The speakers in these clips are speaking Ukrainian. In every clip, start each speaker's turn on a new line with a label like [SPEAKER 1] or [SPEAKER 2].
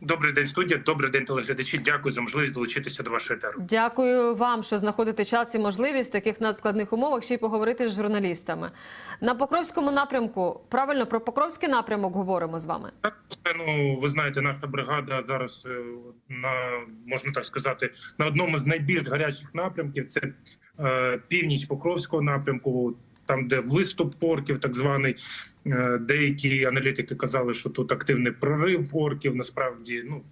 [SPEAKER 1] Добрий день, студія. Добрий день, телеглядачі. Дякую за можливість долучитися до вашого етеру.
[SPEAKER 2] Дякую вам, що знаходите час і можливість в таких надскладних умовах ще й поговорити з журналістами. На Покровському напрямку правильно про Покровський напрямок говоримо з вами.
[SPEAKER 1] Так, ну ви знаєте, наша бригада зараз е, на можна так сказати на одному з найбільш гарячих напрямків. Це е, північ Покровського напрямку. Там, де виступ орків, так званий, Е, деякі аналітики казали, що тут активний прорив орків. Насправді, ну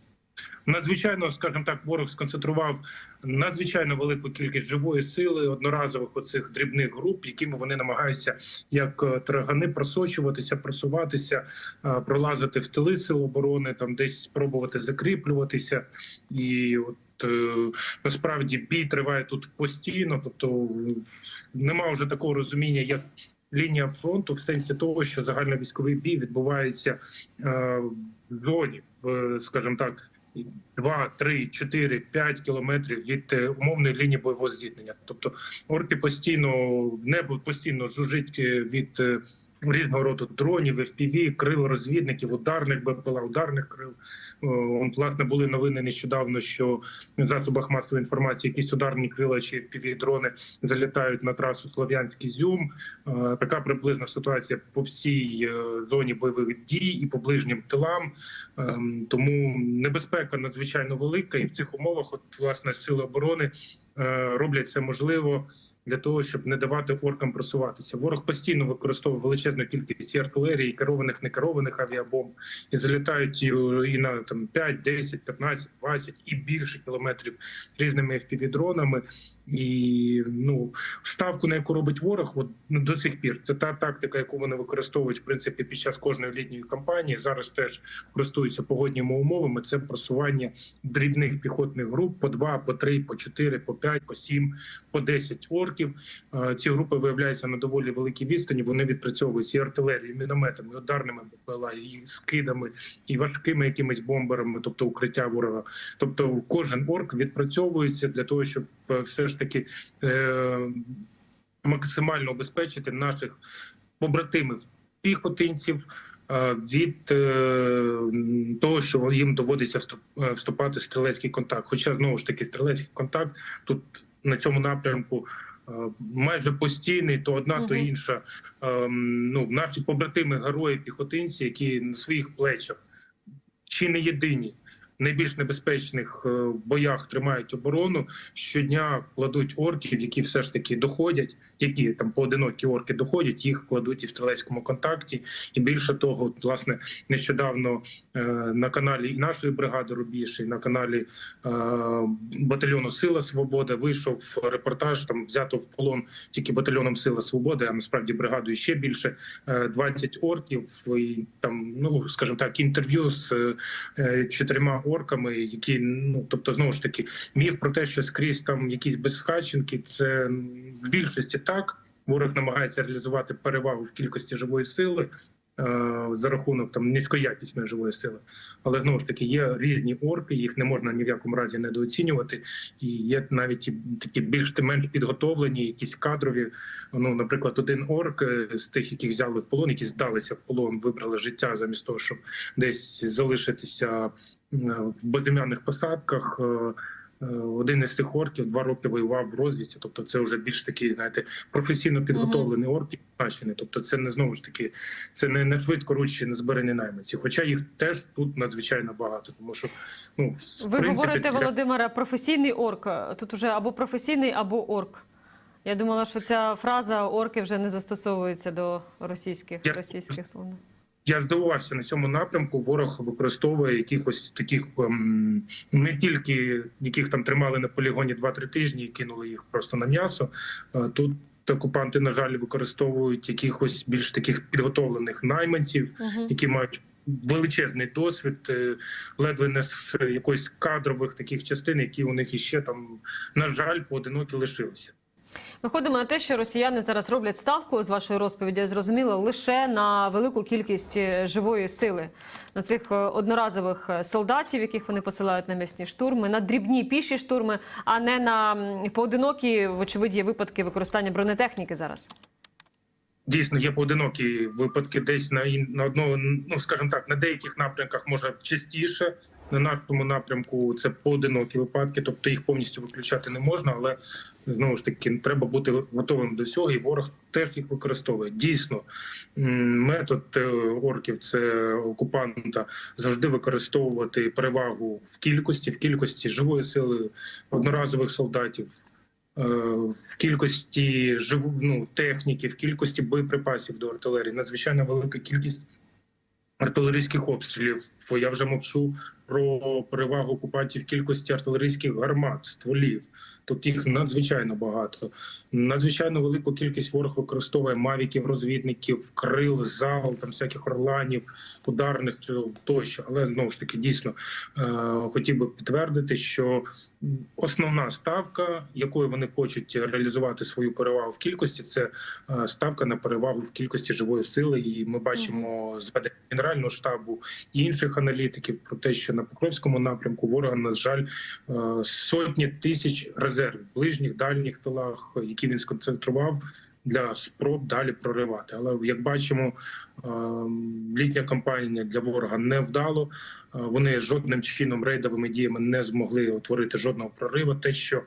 [SPEAKER 1] надзвичайно, скажімо так, ворог сконцентрував надзвичайно велику кількість живої сили одноразових оцих дрібних груп, якими вони намагаються як е, таргани просочуватися, просуватися, е, пролазити в тили сил оборони, там десь спробувати закріплюватися і от. Е, Насправді бій триває тут постійно, тобто нема вже такого розуміння, як лінія фронту, в сенсі того, що загальновійськовий бій відбувається е, в зоні, скажімо так, 2, 3, 4, 5 кілометрів від е, умовної лінії бойового зіткнення. Тобто орки постійно в небо постійно жужить від різного роду дронів, FPV, крил розвідників, ударних БПЛА, ударних крил. Он, власне, були новини нещодавно, що в засобах масової інформації якісь ударні крила чи FPV-дрони залітають на трасу Слов'янський Зюм. Е, Така приблизна ситуація по всій е, зоні бойових дій і по ближнім тилам. Ем, Тому небезпека надзвичайно велика, і в цих умовах, от власне, сили оборони роблять все можливо для того, щоб не давати оркам просуватися. Ворог постійно використовує величезну кількість артилерії, керованих, некерованих авіабомб, і залітають і, і на там 5, 10, 15, 20 і більше кілометрів різними FPV-дронами. І ну ставку, на яку робить ворог, от ну, до цих пір це та тактика, яку вони використовують в принципі під час кожної літньої кампанії. Зараз теж користуються погодніми умовами. Це просування дрібних піхотних груп по 2, по 3, по 4, по 5, по 7, по 10 орків. Ці групи виявляються на доволі великій відстані. Вони відпрацьовують і артилерією, і мінометами, і ударними БПЛА, і скидами, і важкими якимись бомберами, тобто укриття ворога. Тобто, кожен орк відпрацьовується для того, щоб е, все ж таки е, максимально обезпечити наших побратимів піхотинців. Е, Від е, того, що їм доводиться е, вступати в стрілецький контакт. Хоча знову ж таки стрілецький контакт тут на цьому напрямку майже постійний, то одна, то інша. Ну, наші побратими, герої, піхотинці, які на своїх плечах чи не єдині. Найбільш небезпечних е, боях тримають оборону щодня кладуть орків, які все ж таки доходять, які там поодинокі орки доходять, їх кладуть і в стрілецькому контакті. І більше того, власне, нещодавно е, на каналі нашої бригади Рубіж, і на каналі е, батальйону Сила Свобода вийшов репортаж. Там взято в полон тільки батальйоном Сила Свободи, а насправді бригадою ще більше е, 20 орків. І там, ну скажімо так, інтерв'ю з чотирма орками, які ну тобто, знову ж таки, міф про те, що скрізь там якісь безхатченки, це в більшості так. Ворог намагається реалізувати перевагу в кількості живої сили е, за рахунок там низькоякісної живої сили. Але знову ж таки є різні орки, їх не можна ні в якому разі недооцінювати. І є навіть і такі більш менш підготовлені, якісь кадрові. Ну, наприклад, один орк е, з тих, яких взяли в полон, які здалися в полон, вибрали життя замість того, щоб десь залишитися в безім'яних посадках. е, е, Один із цих орків два роки воював в розвідці, тобто це вже більш такий, знаєте, професійно підготовлений орк, призначений. Тобто, це не знову ж таки, це не, не швидко ручі не зберені найманці. Хоча їх теж тут надзвичайно багато, тому що ну в
[SPEAKER 2] Ви
[SPEAKER 1] принципі,
[SPEAKER 2] говорите,
[SPEAKER 1] для-
[SPEAKER 2] Володимире, професійний орк. Тут уже або професійний, або орк. Я думала, що ця фраза орки вже не застосовується до російських
[SPEAKER 1] Я-
[SPEAKER 2] російських слов.
[SPEAKER 1] Я здивувався на цьому напрямку. Ворог використовує якихось таких ем, не тільки яких там тримали на полігоні 2-3 тижні і кинули їх просто на м'ясо. Е, Тут окупанти, на жаль, використовують якихось більш таких підготовлених найманців,
[SPEAKER 2] Угу.
[SPEAKER 1] які мають величезний досвід, е, ледве не з якоїсь кадрових таких частин, які у них іще там на жаль поодинокі лишилися.
[SPEAKER 2] Виходимо на те, що росіяни зараз роблять ставку з вашої розповіді, зрозуміло, лише на велику кількість е, живої сили, на цих е, одноразових е, солдатів, яких вони посилають на м'ясні штурми, на дрібні піші штурми, а не на поодинокі, вочевидь, є випадки використання бронетехніки зараз.
[SPEAKER 1] Дійсно, є поодинокі випадки, десь на на одного, ну скажімо так, на деяких напрямках може частіше, На нашому напрямку це поодинокі випадки, тобто їх повністю виключати не можна, але знову ж таки треба бути готовим до цього, і ворог теж їх використовує. Дійсно, метод е, орків це окупанта завжди використовувати перевагу в кількості, в кількості живої сили одноразових солдатів. е, В кількості живу ну, техніки, в кількості боєприпасів до артилерії надзвичайно велика кількість артилерійських обстрілів. Я вже мовчу про перевагу окупантів кількості артилерійських гармат, стволів. Тобто їх надзвичайно багато. Надзвичайно велику кількість ворог використовує мавіків, розвідників, крил, зал, там всяких орланів, ударних тощо. Але знову ж таки, дійсно е, хотів би підтвердити, що основна ставка, якою вони хочуть реалізувати свою перевагу в кількості, це е, ставка на перевагу в кількості живої сили. І ми бачимо зведення генерального штабу і інших аналітиків про те, що на Покровському напрямку ворога, на жаль, е, сотні тисяч резервів ближніх дальніх тилах, які він сконцентрував. Для спроб далі проривати, але як бачимо, е, літня кампанія для ворога не вдало. Е, Вони жодним чином рейдовими діями не змогли утворити жодного прориву. Те, що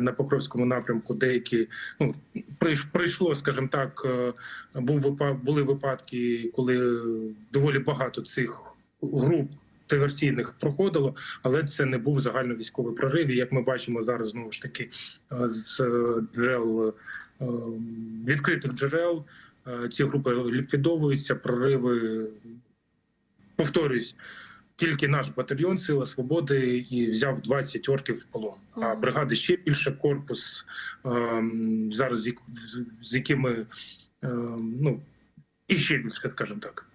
[SPEAKER 1] на Покровському напрямку деякі ну прийшло, скажімо так, був випа- були випадки, коли доволі багато цих груп. Диверсійних проходило, але це не був загальновійськовий прорив. І як ми бачимо зараз, знову ж таки е, з е, джерел е, відкритих джерел ці групи ліквідовуються. Прориви повторюсь, тільки наш батальйон Сила Свободи і взяв 20 орків в полон. А бригади ще більше корпус ем, зараз з з якими ем, ну і ще більше, скажімо так.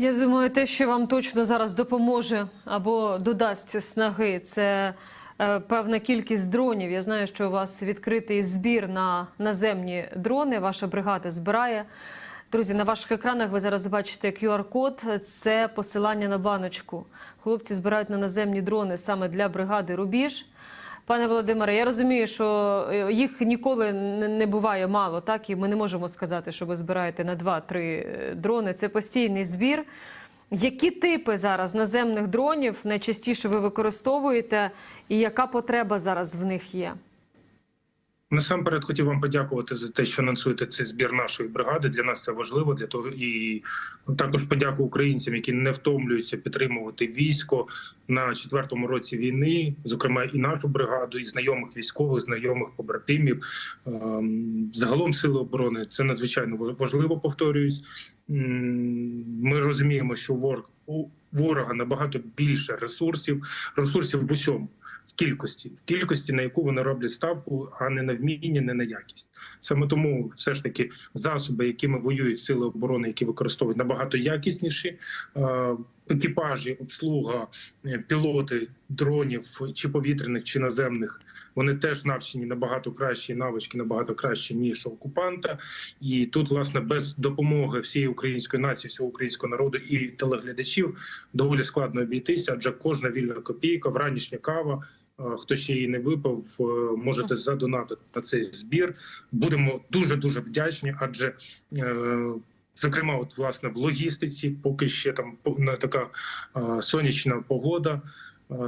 [SPEAKER 2] Я думаю, те, що вам точно зараз допоможе або додасть снаги, це е, певна кількість дронів. Я знаю, що у вас відкритий збір на наземні дрони. Ваша бригада збирає. Друзі, на ваших екранах ви зараз бачите QR-код. Це посилання на баночку. Хлопці збирають на наземні дрони саме для бригади Рубіж. Пане Володимире, я розумію, що е, їх ніколи не буває мало, так і ми не можемо сказати, що ви збираєте на 2-3 е, дрони. Це постійний збір. Які типи зараз наземних дронів найчастіше ви використовуєте, і яка потреба зараз в них є?
[SPEAKER 1] Насамперед хотів вам подякувати за те, що анонсуєте цей збір нашої бригади. Для нас це важливо. Для того і також подяку українцям, які не втомлюються підтримувати військо на четвертому році війни, зокрема і нашу бригаду, і знайомих військових, знайомих побратимів. Ем, Загалом сили оборони це надзвичайно важливо. Повторююсь. Ми розуміємо, що ворог у ворога набагато більше ресурсів, ресурсів в усьому кількості, в кількості, на яку вони роблять ставку, а не на вміння, не на якість. Саме тому, все ж таки, засоби, якими воюють сили оборони, які використовують набагато якісніші. Екіпажі, обслуга, е, пілоти дронів чи повітряних, чи наземних, вони теж навчені набагато кращі навички, набагато краще ніж окупанта. І тут, власне, без допомоги всієї української нації, всього українського народу і телеглядачів доволі складно обійтися, адже кожна вільна копійка, вранішня кава. е, Хто ще її не випив, е, можете задонатити на цей збір. Будемо дуже дуже вдячні, адже зокрема, от власне в логістиці, поки ще там така сонячна погода.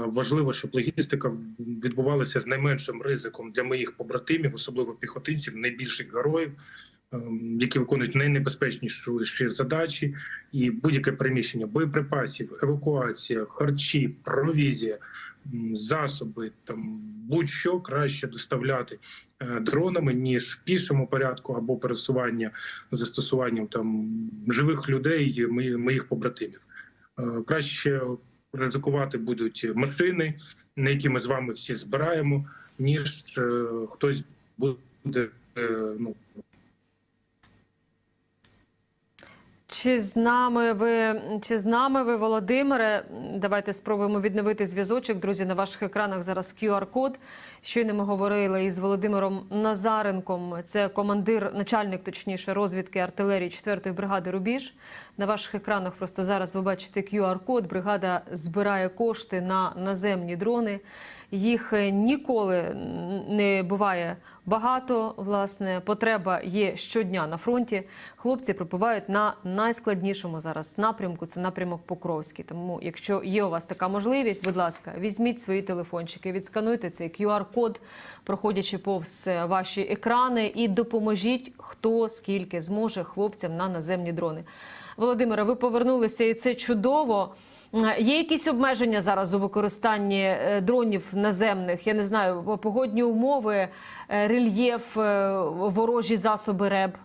[SPEAKER 1] Важливо, щоб логістика відбувалася з найменшим ризиком для моїх побратимів, особливо піхотинців, найбільших героїв, які виконують найнебезпечніші задачі, і будь-яке приміщення боєприпасів, евакуація, харчі, провізія, засоби там будь-що краще доставляти е, дронами ніж в пішому порядку або пересування застосуванням там живих людей, моїх побратимів. Е, Краще ризикувати будуть машини, на які ми з вами всі збираємо, ніж е, хтось буде ну
[SPEAKER 2] Чи з нами ви чи з нами ви, Володимире? Давайте спробуємо відновити зв'язочок. Друзі, на ваших екранах зараз QR-код. Щойно ми говорили із Володимиром Назаренком. Це командир, начальник, точніше, розвідки артилерії 4-ї бригади Рубіж. На ваших екранах просто зараз ви бачите QR-код. Бригада збирає кошти на наземні дрони. Їх е, ніколи не буває багато. Власне, потреба є щодня на фронті. Хлопці припливають на найскладнішому зараз напрямку. Це напрямок Покровський. Тому, якщо є у вас така можливість, будь ласка, візьміть свої телефончики, відскануйте цей QR-код, проходячи повз ваші екрани, і допоможіть хто скільки зможе хлопцям на наземні дрони. Володимире, ви повернулися, і це чудово. Є якісь обмеження зараз у використанні е, дронів наземних? Я не знаю, погодні умови, е, рельєф, е, ворожі засоби РЕБ.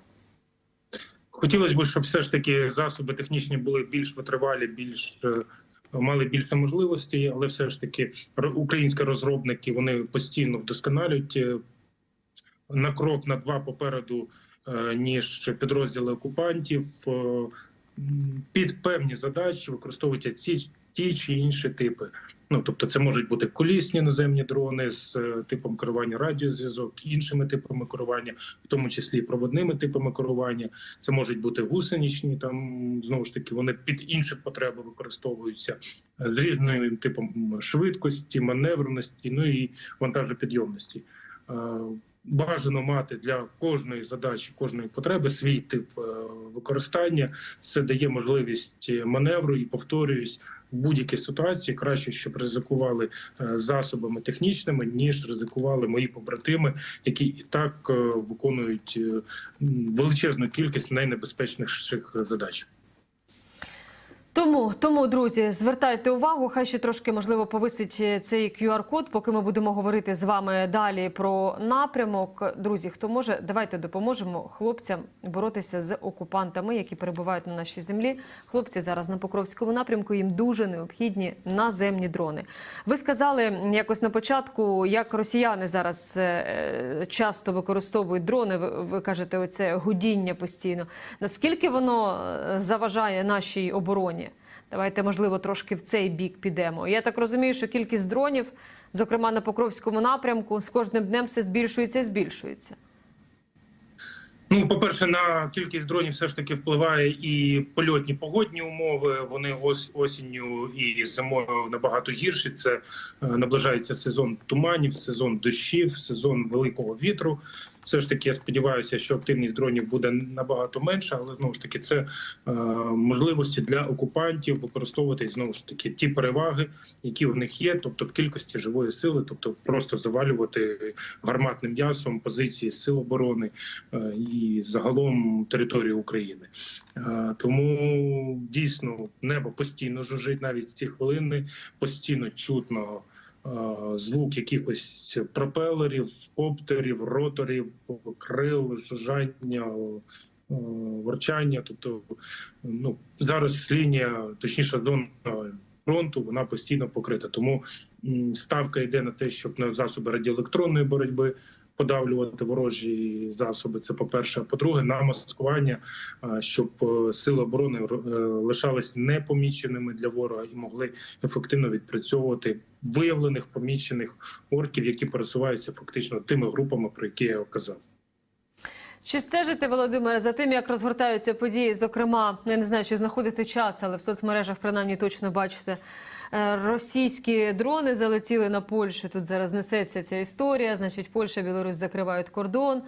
[SPEAKER 1] Хотілося б, щоб все ж таки засоби технічні були більш витривалі, більш мали більше можливостей, але все ж таки українські розробники вони постійно вдосконалюють на крок на два попереду, ніж підрозділи окупантів. Е, Під певні задачі використовуються ці ті чи інші типи. Ну тобто, це можуть бути колісні наземні дрони з е, типом керування радіозв'язок, іншими типами керування, в тому числі проводними типами керування. Це можуть бути гусеничні, там знову ж таки вони під інші потреби використовуються е, з різним типом швидкості, маневреності, ну і вантажопідйомності. Е, Бажано мати для кожної задачі, кожної потреби свій тип е, використання. Це дає можливість маневру і повторююсь в будь-якій ситуації. Краще, щоб ризикували е, засобами технічними, ніж ризикували мої побратими, які і так е, виконують е, величезну кількість найнебезпечніших задач.
[SPEAKER 2] Тому, тому, друзі, звертайте увагу, хай ще трошки можливо повисить е, цей QR-код, поки ми будемо говорити з вами далі про напрямок. Друзі, хто може, давайте допоможемо хлопцям боротися з окупантами, які перебувають на нашій землі. Хлопці зараз на Покровському напрямку. Їм дуже необхідні наземні дрони. Ви сказали якось на початку, як росіяни зараз е, часто використовують дрони. Ви, кажете, оце гудіння постійно. Наскільки воно е, заважає нашій обороні? Давайте, можливо, трошки в цей бік підемо. Я так розумію, що кількість дронів, зокрема на Покровському напрямку, з кожним днем все збільшується і збільшується.
[SPEAKER 1] Ну, по-перше, на кількість дронів все ж таки впливає і польотні погодні умови. Вони ос осінню і зимою набагато гірші. Це е, наближається сезон туманів, сезон дощів, сезон великого вітру. Все ж таки, я сподіваюся, що активність дронів буде набагато менша, але знову ж таки, це е, можливості для окупантів використовувати знову ж таки ті переваги, які в них є, тобто в кількості живої сили, тобто просто завалювати гарматним м'ясом позиції сил оборони е, і загалом територію України. Е, Тому дійсно небо постійно жужить навіть ці хвилини, постійно чутно. Звук якихось пропелерів, коптерів, роторів, крил, жужжання, ворчання. Тобто, ну зараз лінія, точніше, зона фронту, вона постійно покрита. Тому ставка йде на те, щоб на засоби радіоелектронної боротьби подавлювати ворожі засоби. Це по перше. А по-друге, на маскування, щоб е, сили оборони е, лишались непоміченими для ворога і могли ефективно відпрацьовувати виявлених помічених орків, які пересуваються фактично тими групами, про які я казав.
[SPEAKER 2] Чи стежите, Володимире, за тим, як розгортаються події? Зокрема, я не знаю, чи знаходите час, але в соцмережах принаймні точно бачите. Е, Російські дрони залетіли на Польщу. Тут зараз несеться ця історія. Значить, Польща, Білорусь закривають кордон.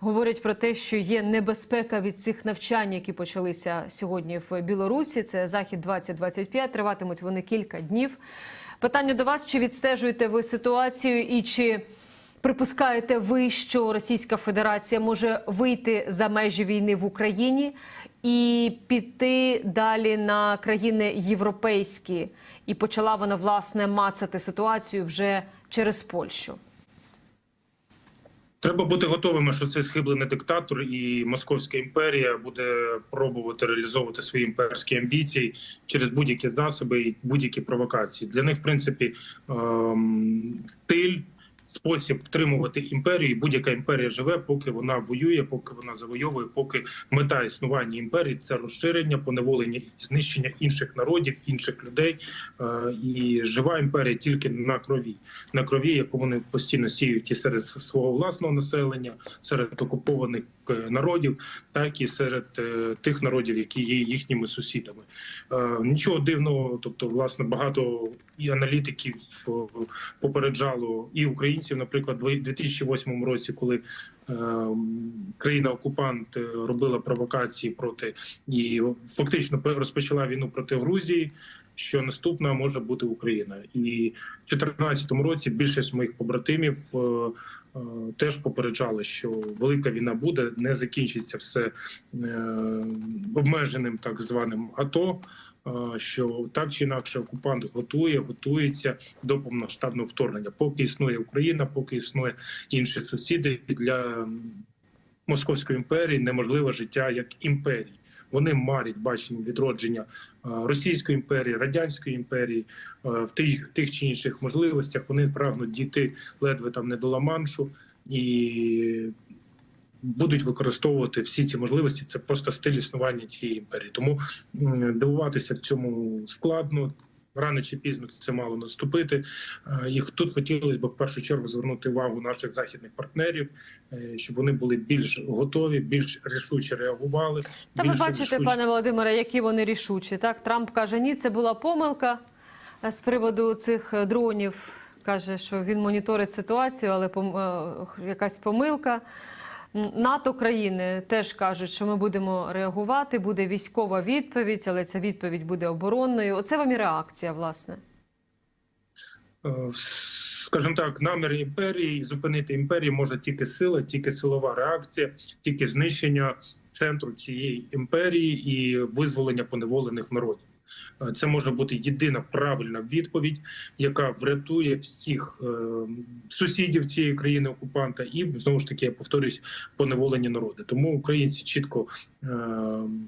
[SPEAKER 2] Говорять про те, що є небезпека від цих навчань, які почалися сьогодні в Білорусі. Це захід 2025 Триватимуть вони кілька днів. Питання до вас: чи відстежуєте ви ситуацію і чи Припускаєте ви, що Російська Федерація може вийти за межі війни в Україні і піти далі на країни європейські, і почала вона власне мацати ситуацію вже через Польщу?
[SPEAKER 1] Треба бути готовими, що цей схиблений диктатор і Московська імперія буде пробувати реалізовувати свої імперські амбіції через будь-які засоби і будь-які провокації. Для них, в принципі, ем, стиль. Спосіб втримувати імперію, і будь-яка імперія живе, поки вона воює, поки вона завойовує, поки мета існування імперії це розширення, поневолення і знищення інших народів, інших людей. Е, І жива імперія тільки на крові, на крові, яку вони постійно сіють і серед свого власного населення, серед окупованих е, народів, так і серед е, тих народів, які є їхніми сусідами. Нічого дивного, тобто, власне, багато і аналітиків попереджало і українських українців, наприклад, в 2008 році, коли е, країна-окупант е, робила провокації проти і фактично розпочала війну проти Грузії. Що наступна може бути Україна, і в 2014 році більшість моїх побратимів е, е, теж попереджали, що велика війна буде, не закінчиться все е, обмеженим так званим АТО. е, Що так чи інакше окупант готує, готується до повномасштабного вторгнення. Поки існує Україна, поки існує інші сусіди для Московської імперії неможливе життя як імперії. Вони марять бачення відродження е, Російської імперії, Радянської імперії е, в тих, тих чи інших можливостях. Вони прагнуть дійти ледве там не до Ла-Маншу і будуть використовувати всі ці можливості. Це просто стиль існування цієї імперії. Тому дивуватися в цьому складно. Рано чи пізно це мало наступити. Е, І тут хотілося б в першу чергу звернути увагу наших західних партнерів, е, щоб вони були більш готові, більш рішуче реагували.
[SPEAKER 2] Та ви бачите,
[SPEAKER 1] рішуче
[SPEAKER 2] пане Володимире, які вони рішучі. Так, Трамп каже, ні, це була помилка е, з приводу цих дронів. Каже, що він моніторить ситуацію, але якась помилка. НАТО країни теж кажуть, що ми будемо реагувати, буде військова відповідь, але ця відповідь буде оборонною. Оце вам і реакція, власне.
[SPEAKER 1] Е, скажімо так, намір імперії зупинити імперію може тільки сила, тільки силова реакція, тільки знищення центру цієї імперії і визволення поневолених народів. Е, Це може бути єдина правильна відповідь, яка врятує всіх е, сусідів цієї країни окупанта, і знову ж таки я повторюсь, поневолені народи. Тому українці чітко е,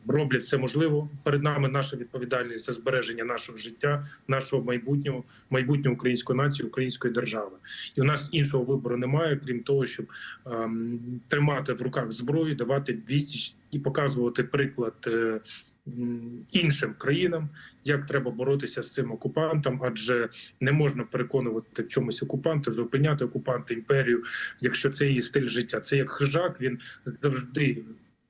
[SPEAKER 1] роблять все можливо. Перед нами наша відповідальність за збереження нашого життя, нашого майбутнього, майбутнього української нації, української держави. І у нас іншого вибору немає, крім того, щоб ем, тримати в руках зброю, давати відсіч і показувати приклад. Іншим країнам як треба боротися з цим окупантом, адже не можна переконувати в чомусь окупанта, зупиняти окупанта імперію, якщо це її стиль життя. Це як хижак, він завжди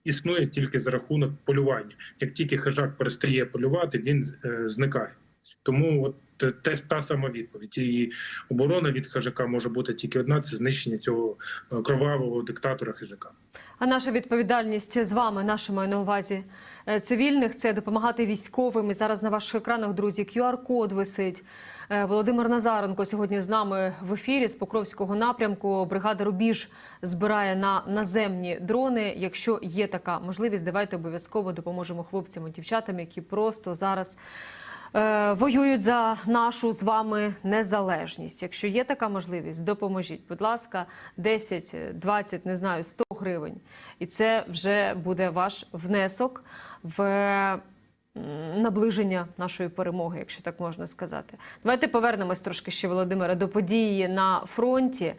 [SPEAKER 1] існує тільки за рахунок полювання. Як тільки хижак перестає полювати, він е, зникає. Тому от те- те та сама відповідь. І оборона від хижака може бути тільки одна: це знищення цього е, кровавого диктатора хижака.
[SPEAKER 2] А наша відповідальність з вами, наша маю на увазі е, цивільних, це допомагати військовим. І зараз на ваших екранах, друзі, QR-код висить. Е, Володимир Назаренко сьогодні з нами в ефірі з Покровського напрямку. Бригада Рубіж збирає на наземні дрони. Якщо є така можливість, давайте обов'язково допоможемо хлопцям і дівчатам, які просто зараз. Е, Воюють за нашу з вами незалежність. Якщо є така можливість, допоможіть. Будь ласка, 10, 20, не знаю, 100 гривень. І це вже буде ваш внесок в наближення нашої перемоги, якщо так можна сказати. Давайте повернемось трошки ще, Володимире, до події на фронті.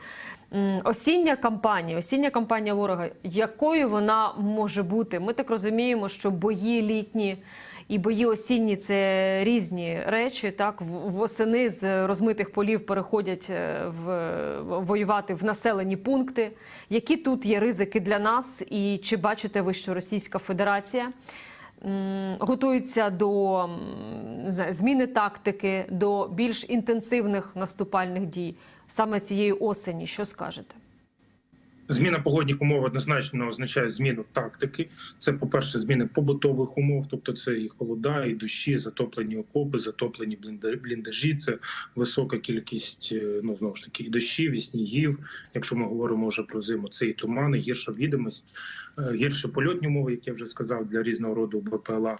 [SPEAKER 2] Осіння кампанія, осіння кампанія ворога, якою вона може бути? Ми так розуміємо, що бої літні. І бої осінні це різні речі. Так восени з розмитих полів переходять е, в воювати в населені пункти. Які тут є ризики для нас? І чи бачите ви, що Російська Федерація готується до зміни тактики, до більш інтенсивних наступальних дій саме цієї осені? Що скажете?
[SPEAKER 1] Зміна погодних умов однозначно означає зміну тактики. Це, по-перше, зміни побутових умов, тобто це і холода, і дощі, затоплені окопи, затоплені блінда- бліндажі. Це висока кількість е, ну знову ж таки і дощів, і снігів. Якщо ми говоримо вже про зиму, це і тумани, гірша відомість, е, гірше польотні умови, як я вже сказав, для різного роду БПЛА.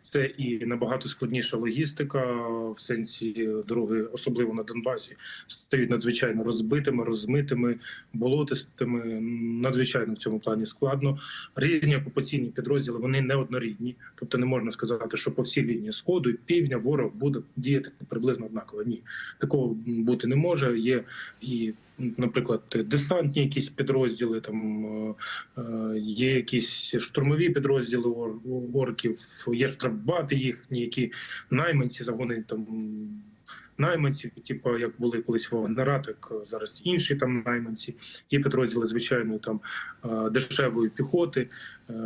[SPEAKER 1] Це і набагато складніша логістика в сенсі дороги, особливо на Донбасі, стають надзвичайно розбитими, розмитими, болотистими. Надзвичайно в цьому плані складно. Різні окупаційні підрозділи вони неоднорідні, тобто не можна сказати, що по всій лінії сходу і півдня ворог буде діяти приблизно однаково. Ні, такого бути не може. Є і, наприклад, десантні якісь підрозділи, там е, е, є якісь штурмові підрозділи ор- орків, є штрафбати їхні, які найманці загони там. Найманці, типу, як були колись Вагнера, так зараз інші там найманці. Є підрозділи звичайної там е, дешевої піхоти.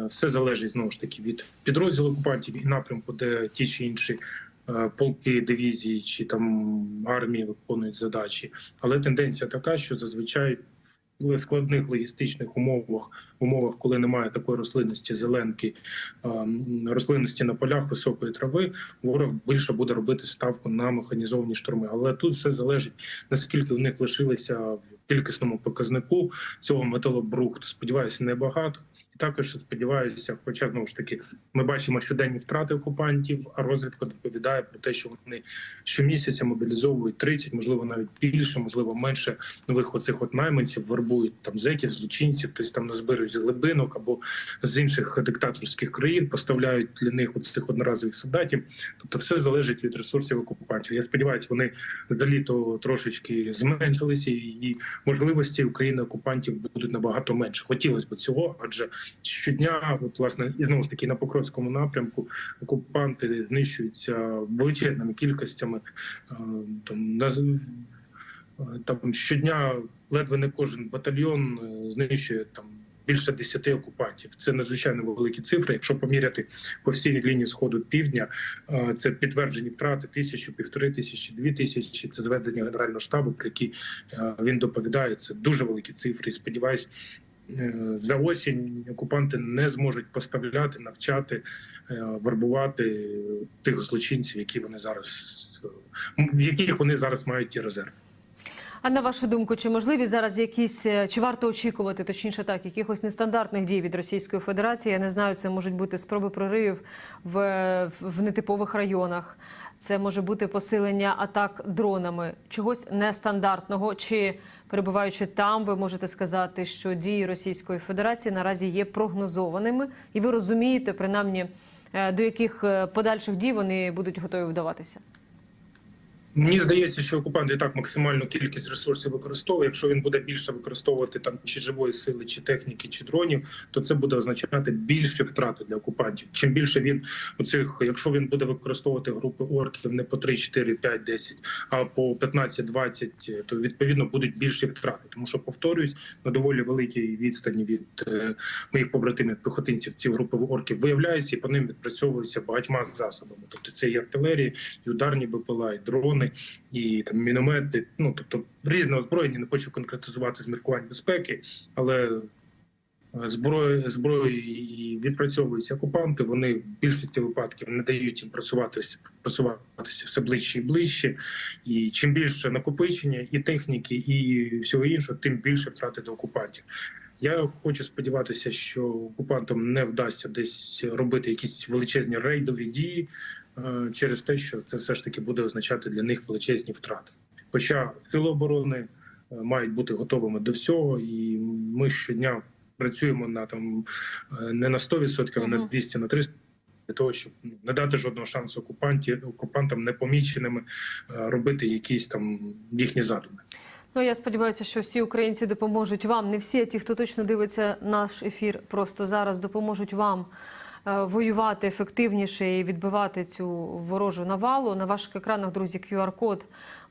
[SPEAKER 1] Все залежить знову ж таки від підрозділу окупантів і напрямку, де ті чи інші полки дивізії чи там армії виконують задачі. Але тенденція така, що зазвичай в складних логістичних умовах, умовах, коли немає такої рослинності, зеленки, е, рослинності на полях високої трави, ворог більше буде робити ставку на механізовані штурми. Але тут все залежить наскільки в них лишилися кількісному показнику цього металобрухту. Сподіваюся, небагато. І також сподіваюся, хоча знову ж таки ми бачимо щоденні втрати окупантів, а розвідка доповідає про те, що вони щомісяця мобілізовують 30, можливо, навіть більше, можливо, менше нових оцих от найманців, вербують там зеків, злочинців, тобто там назбирують з глибинок або з інших диктаторських країн, поставляють для них оцих одноразових солдатів. Тобто, все залежить від ресурсів окупантів. Я сподіваюся, вони за літо трошечки зменшилися, і можливості України окупантів будуть набагато менше. Хотілося б цього, адже щодня, от власне, і знову ж таки на Покровському напрямку окупанти знищуються величезними кількостями. Е, Там на е, там щодня ледве не кожен батальйон е, знищує там. Більше 10 окупантів це надзвичайно великі цифри. Якщо поміряти по всій лінії сходу півдня, е, це підтверджені втрати тисячу, півтори тисячі, дві тисячі. Це зведення генерального штабу, про які е, він доповідає. Це дуже великі цифри. І Сподіваюсь, е, за осінь окупанти не зможуть поставляти, навчати, вербувати тих злочинців, які вони зараз яких вони зараз мають ті резерви.
[SPEAKER 2] А на вашу думку, чи можливі зараз якісь е, чи варто очікувати, точніше так, якихось нестандартних дій від Російської Федерації? Я не знаю, це можуть бути спроби проривів в, в нетипових районах. Це може бути посилення атак дронами, чогось нестандартного. Чи перебуваючи там, ви можете сказати, що дії Російської Федерації наразі є прогнозованими, і ви розумієте, принаймні, е, до яких е, подальших дій вони будуть готові вдаватися?
[SPEAKER 1] Мені здається, що окупант і так максимальну кількість ресурсів використовує. Якщо він буде більше використовувати там чи живої сили, чи техніки, чи дронів, то це буде означати більші втрати для окупантів. Чим більше він у цих, якщо він буде використовувати групи орків не по 3, 4, 5, 10, а по 15, 20, то відповідно будуть більші втрати. Тому що повторюсь, на доволі великій відстані від е, моїх побратимів піхотинців ці групи орків виявляються і по ним відпрацьовуються багатьма засобами. Тобто це і артилерія, і ударні БПЛА, і дрони, і там міномети. Ну тобто різне озброєння. Не хочу конкретизувати з міркувань безпеки, але зброї і відпрацьовуються окупанти. Вони в більшості випадків не дають їм просуватися, просуватися все ближче і ближче. І чим більше накопичення і техніки, і всього іншого, тим більше втрати до окупантів. Я хочу сподіватися, що окупантам не вдасться десь робити якісь величезні рейдові дії через те, що це все ж таки буде означати для них величезні втрати. Хоча сили оборони е, мають бути готовими до всього, і ми щодня працюємо на там е, не на 100%, а на
[SPEAKER 2] Мгм.
[SPEAKER 1] 200, на 300%, для того, щоб ну, не дати жодного шансу окупантів окупантам непоміченими е, робити якісь там їхні задуми.
[SPEAKER 2] Ну я сподіваюся, що всі українці допоможуть вам. Не всі, а ті, хто точно дивиться наш ефір, просто зараз допоможуть вам е, воювати ефективніше і відбивати цю ворожу навалу. На ваших екранах, друзі, QR-код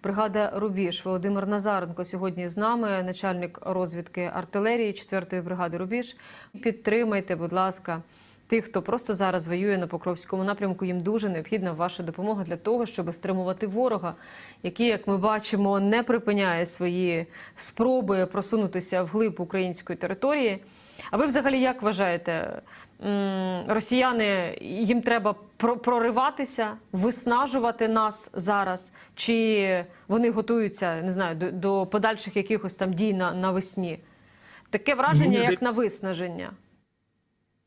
[SPEAKER 2] бригада Рубіж. Володимир Назаренко сьогодні з нами, начальник розвідки артилерії 4-ї бригади Рубіж. Підтримайте, будь ласка. Тих, хто просто зараз воює на Покровському напрямку, їм дуже необхідна ваша допомога для того, щоб стримувати ворога, який, як ми бачимо, не припиняє свої спроби просунутися вглиб української території. А ви взагалі як вважаєте, росіяни їм треба про- прориватися, виснажувати нас зараз? Чи вони готуються не знаю до, до подальших якихось там дій на навесні? Таке враження,
[SPEAKER 1] Мені
[SPEAKER 2] як на виснаження.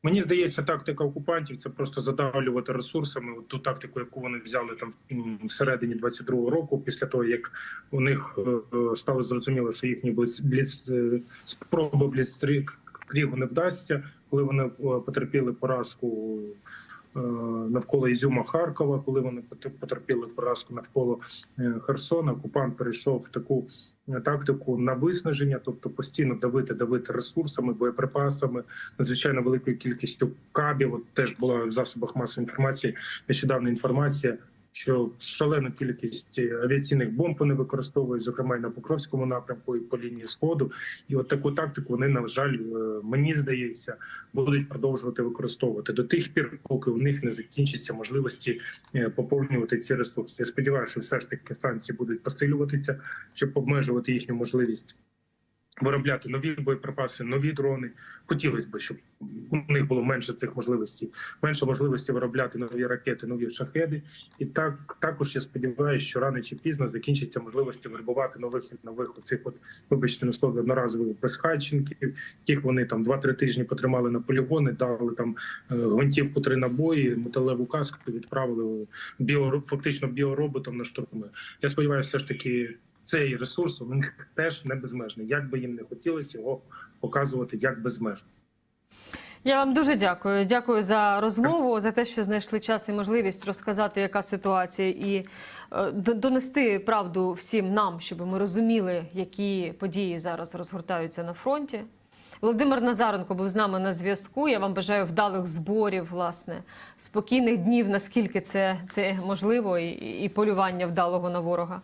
[SPEAKER 1] Мені здається, тактика окупантів це просто задавлювати ресурсами От ту тактику, яку вони взяли там всередині 22-го року, після того як у них е, е, стало зрозуміло, що їхні бліц, бліц е, бліцкрігу не вдасться, коли вони е, потерпіли поразку. е, Навколо Ізюма Харкова, коли вони пот- потерпіли поразку навколо е, Херсона, окупант перейшов в таку тактику на виснаження, тобто постійно давити, давити ресурсами, боєприпасами, надзвичайно великою кількістю кабів. От теж була в засобах масової інформації нещодавна інформація, що шалену кількість авіаційних бомб вони використовують, зокрема і на Покровському напрямку, і по лінії сходу. І от таку тактику вони, на жаль, е, мені здається, будуть продовжувати використовувати до тих пір, поки у них не закінчаться можливості е, поповнювати ці ресурси. Я сподіваюся, що все ж таки санкції будуть посилюватися, щоб обмежувати їхню можливість виробляти нові боєприпаси, нові дрони. Хотілося б, щоб у них було менше цих можливостей, менше можливості виробляти нові ракети, нові шахеди. І так також я сподіваюся, що рано чи пізно закінчаться можливості вербувати нових і нових оцих, от вибачте на слово одноразових безхатченків, яких вони там 2-3 тижні потримали на полігони, дали там е, гвинтівку три набої, металеву каску відправили біо фактично біороботом на штурми. Я сподіваюся, все ж таки. Цей ресурс у них теж не безмежний. Як би їм не хотілося його показувати як безмежно.
[SPEAKER 2] Я вам дуже дякую. Дякую за розмову, за те, що знайшли час і можливість розказати, яка ситуація, і е, донести правду всім нам, щоб ми розуміли, які події зараз розгортаються на фронті. Володимир Назаренко був з нами на зв'язку. Я вам бажаю вдалих зборів, власне, спокійних днів, наскільки це, це можливо, і, і полювання вдалого на ворога.